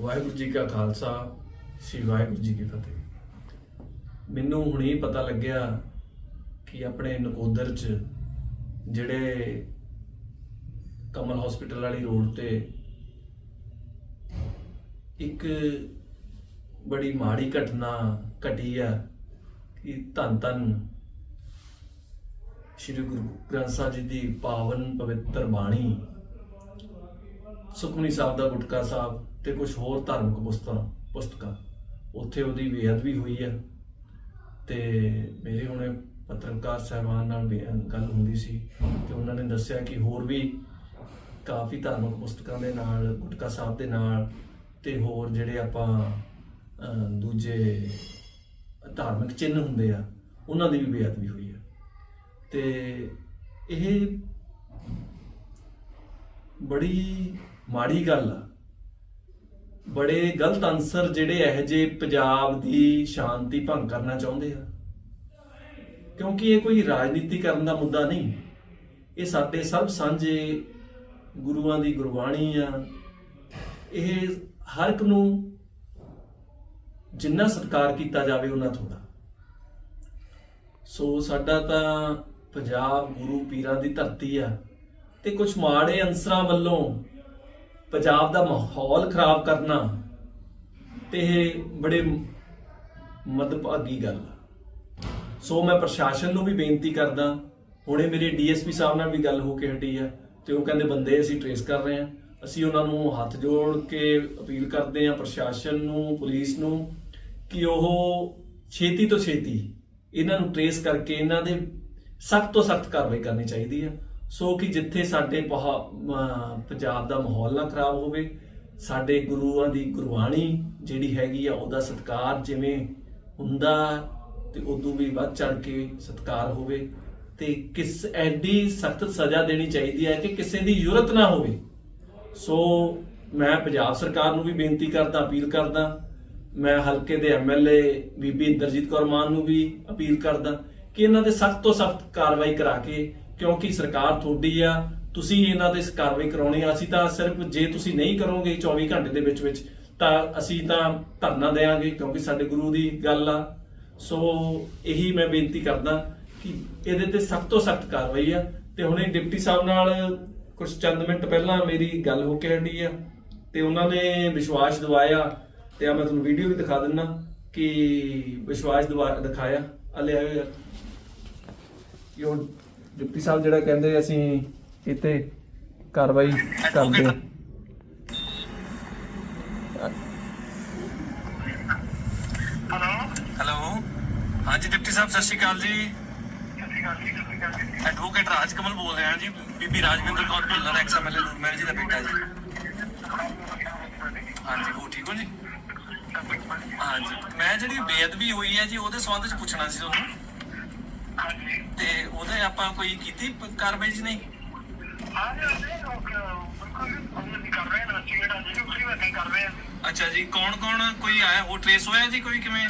ਵਾਹਿਗੁਰੂ ਜੀ ਕਾ ਖਾਲਸਾ, ਸ੍ਰੀ ਵਾਹਿਗੁਰੂ ਜੀ ਕੀ ਫਤਿਹ। ਮੈਨੂੰ ਹੁਣੇ ਹੀ ਪਤਾ ਲੱਗਿਆ ਕਿ ਆਪਣੇ ਨਕੋਦਰ ਚ ਜਿਹੜੇ ਕਮਲ ਹਸਪੀਟਲ ਵਾਲੀ ਰੋਡ ਤੇ ਇੱਕ ਬੜੀ ਮਾੜੀ ਘਟਨਾ ਘਟੀ ਆ ਕਿ ਧੰਨ ਧੰਨ ਸ੍ਰੀ ਗੁਰੂ ਗ੍ਰੰਥ ਸਾਹਿਬ ਜੀ ਦੀ ਪਾਵਨ ਪਵਿੱਤਰ ਬਾਣੀ ਸੁਖਮਨੀ ਸਾਹਿਬ ਦਾ ਗੁਟਕਾ ਸਾਹਿਬ ਤੇ ਕੁਝ ਹੋਰ ਧਾਰਮਿਕ ਪੁਸਤਕਾਂ ਪੁਸਤਕਾਂ। ਉੱਥੇ ਉਹਦੀ ਬੇਅਦਬੀ ਹੋਈ ਆ ਤੇ ਮੇਰੇ ਹੁਣੇ ਪੱਤਰਕਾਰ ਸਹਿਬਾਨ ਨਾਲ ਵੀ ਗੱਲ ਹੁੰਦੀ ਸੀ ਤੇ ਉਹਨਾਂ ਨੇ ਦੱਸਿਆ ਕਿ ਹੋਰ ਵੀ ਕਾਫੀ ਧਾਰਮਿਕ ਪੁਸਤਕਾਂ ਦੇ ਨਾਲ, ਗੁਟਕਾ ਸਾਹਿਬ ਦੇ ਨਾਲ ਤੇ ਹੋਰ ਜਿਹੜੇ ਆਪਾਂ ਦੂਜੇ ਧਾਰਮਿਕ ਚਿੰਨ੍ਹ ਹੁੰਦੇ ਆ, ਉਹਨਾਂ ਦੀ ਵੀ ਬੇਅਦਬੀ ਹੋਈ ਆ ਤੇ ਇਹ ਬੜੀ ਮਾੜੀ ਗੱਲ ਆ। ਬੜੇ ਗਲਤ ਅਨਸਰ ਜਿਹੜੇ ਇਹ ਜੇ ਪੰਜਾਬ ਦੀ ਸ਼ਾਂਤੀ ਭੰਗ ਕਰਨਾ ਚਾਹੁੰਦੇ ਆ। ਕਿਉਂਕਿ ਇਹ ਕੋਈ ਰਾਜਨੀਤੀ ਕਰਨ ਦਾ ਮੁੱਦਾ ਨਹੀਂ। ਇਹ ਸਾਡੇ ਸਰਬ ਸਾਂਝੇ ਗੁਰੂਆਂ ਦੀ ਗੁਰਬਾਣੀ ਆ। ਇਹ ਹਰ ਇੱਕ ਨੂੰ ਜਿੰਨਾ ਸਤਿਕਾਰ ਕੀਤਾ ਜਾਵੇ, ਉਹਨਾਂ ਥੋੜਾ ਸੋ ਸਾਡਾ ਤਾਂ ਪੰਜਾਬ ਗੁਰੂ ਪੀਰਾਂ ਦੀ ਧਰਤੀ ਆ ਤੇ ਕੁਝ ਮਾੜੇ ਅੰਸਰਾਂ ਵੱਲੋਂ ਪੰਜਾਬ ਦਾ ਮਾਹੌਲ ਖਰਾਬ ਕਰਨਾ ਤੇ ਇਹ ਬੜੇ ਮਦਭਾਗੀ ਗੱਲ ਸੋ ਮੈਂ ਪ੍ਰਸ਼ਾਸਨ ਨੂੰ ਵੀ ਬੇਨਤੀ ਕਰਦਾ, ਹੁਣੇ ਮੇਰੇ ਡੀਐਸਪੀ ਸਾਹਿਬ ਨਾਲ ਵੀ ਗੱਲ ਹੋ ਕੇ ਹਟੀ ਆ ਤੇ ਉਹ ਕਹਿੰਦੇ ਬੰਦੇ ਅਸੀਂ ਟਰੇਸ ਕਰ ਰਹੇ ਆ। ਅਸੀਂ ਉਹਨਾਂ ਨੂੰ ਹੱਥ ਜੋੜ ਕੇ ਅਪੀਲ ਕਰਦੇ ਆ ਪ੍ਰਸ਼ਾਸਨ ਨੂੰ, ਪੁਲਿਸ ਨੂੰ ਕਿ ਉਹ ਛੇਤੀ ਤੋਂ ਛੇਤੀ ਇਹਨਾਂ ਨੂੰ ਟਰੇਸ ਕਰਕੇ ਇਹਨਾਂ ਦੇ ਸਖਤ ਤੋਂ ਸਖਤ ਕਾਰਵਾਈ ਕਰਨੀ ਚਾਹੀਦੀ ਆ। ਸੋ ਕਿ ਜਿੱਥੇ ਸਾਡੇ ਪਹਾ- ਪੰਜਾਬ ਦਾ ਮਾਹੌਲ ਨਾ ਖਰਾਬ ਹੋਵੇ, ਸਾਡੇ ਗੁਰੂਆਂ ਦੀ ਗੁਰਬਾਣੀ ਜਿਹੜੀ ਹੈਗੀ ਆ, ਉਹਦਾ ਸਤਿਕਾਰ ਜਿਵੇਂ ਹੁੰਦਾ ਤੇ ਉਦੋਂ ਵੀ ਵੱਧ ਚੜ ਕੇ ਸਤਿਕਾਰ ਹੋਵੇ ਤੇ ਕਿਸ ਐਡੀ ਸਖਤ ਸਜ਼ਾ ਦੇਣੀ ਚਾਹੀਦੀ ਹੈ ਕਿ ਕਿਸੇ ਦੀ ਯੂਰਤ ਨਾ ਹੋਵੇ। ਸੋ ਮੈਂ ਪੰਜਾਬ ਸਰਕਾਰ ਨੂੰ ਵੀ ਬੇਨਤੀ ਕਰਦਾ, ਅਪੀਲ ਕਰਦਾ। ਮੈਂ ਹਲਕੇ ਦੇ ਐਮਐਲਏ ਬੀਬੀ ਇੰਦਰਜੀਤ ਕੌਰ ਮਾਨ ਨੂੰ ਵੀ ਅਪੀਲ ਕਰਦਾ ਕਿ ਇਹਨਾਂ ਤੇ ਸਖਤ ਤੋਂ ਸਖਤ ਕਾਰਵਾਈ ਕਰਾ ਕੇ ਕਿਉਂਕਿ ਸਰਕਾਰ ਤੁਹਾਡੀ ਆ, ਤੁਸੀਂ ਇਹਨਾਂ ਤੇ ਕਾਰਵਾਈ ਕਰਾਉਣੀ ਆ। ਅਸੀਂ ਤਾਂ ਸਿਰਫ ਜੇ ਤੁਸੀਂ ਨਹੀਂ ਕਰੋਗੇ 24 ਘੰਟੇ ਦੇ ਵਿੱਚ ਵਿੱਚ, ਤਾਂ ਅਸੀਂ ਤਾਂ ਧਰਨਾ ਦੇਵਾਂਗੇ ਕਿਉਂਕਿ ਸਾਡੇ ਗੁਰੂ ਦੀ ਗੱਲ ਆ। ਸੋ ਇਹੀ ਮੈਂ ਬੇਨਤੀ ਕਰਦਾ ਕਿ ਇਹਦੇ ਤੇ ਸਖਤ ਤੋਂ ਸਖਤ ਕਾਰਵਾਈ ਆ। ਤੇ ਹੁਣੇ ਡਿਪਟੀ ਸਾਹਿਬ ਨਾਲ ਕੁਝ ਚੰਦ ਮਿੰਟ ਪਹਿਲਾਂ ਮੇਰੀ ਗੱਲ ਹੋ ਕੇ ਹਟੀ ਆ। ਤੇ ਉਹਨਾਂ ਨੇ ਵਿਸ਼ਵਾਸ ਦਿਵਾਇਆ, ਤੇ ਆ ਮੈਂ ਤੁਹਾਨੂੰ ਵੀਡੀਓ ਵੀ ਦਿਖਾ ਦਿੰਨਾ ਕਿ ਵਿਸ਼ਵਾਸ ਦਿਖਾਇਆ। ਆ ਆਇਓ ਯਾਰ। ਯੋ ਡਿਪਟੀ ਸਾਹਿਬ ਜਿਹੜਾ ਕਹਿੰਦੇ ਅਸੀਂ ਇੱਥੇ ਕਾਰਵਾਈ ਕਰਦੇ ਹਾਂ। ਹੈਲੋ ਹੈਲੋ ਹਾਂਜੀ ਡਿਪਟੀ ਸਾਹਿਬ ਸਤਿ ਸ਼੍ਰੀ ਅਕਾਲ ਜੀ। ਐਡਵੋਕੇਟ ਰਾਜ ਕਮਲ ਬੋਲ ਰਿਹਾ ਜੀ ਬੀਬੀ ਰਾਜਵਿੰਦਰ ਕੌਰ ਭੁੱਲਰ ਐਕਸਐਮਐਲਏ ਨੂਰਮਹਿਲ ਜੀ ਦਾ ਬੇਟਾ ਜੀ। ਹਾਂਜੀ ਹੋ ਠੀਕ ਹੋ ਜੀ? ਹਾਂਜੀ ਮੈਂ ਜਿਹੜੀ ਬੇਅਦਬੀ ਹੋਈ ਹੈ ਜੀ ਉਹਦੇ ਸੰਬੰਧ ਚ ਪੁੱਛਣਾ ਸੀ ਤੁਹਾਨੂੰ। ਹਾਂਜੀ ਤੇ ਆਪਾਂ ਕੋਈ ਕੀਤੀ ਕਾਰਵਾਈ ਜੀ ਨਹੀਂ? ਅੱਛਾ ਜੀ ਕੌਣ ਕੌਣ ਕੋਈ ਆਇਆ ਉਹ ਟ੍ਰੇਸ ਹੋਇਆ ਜੀ ਕੋਈ ਕਿਵੇਂ?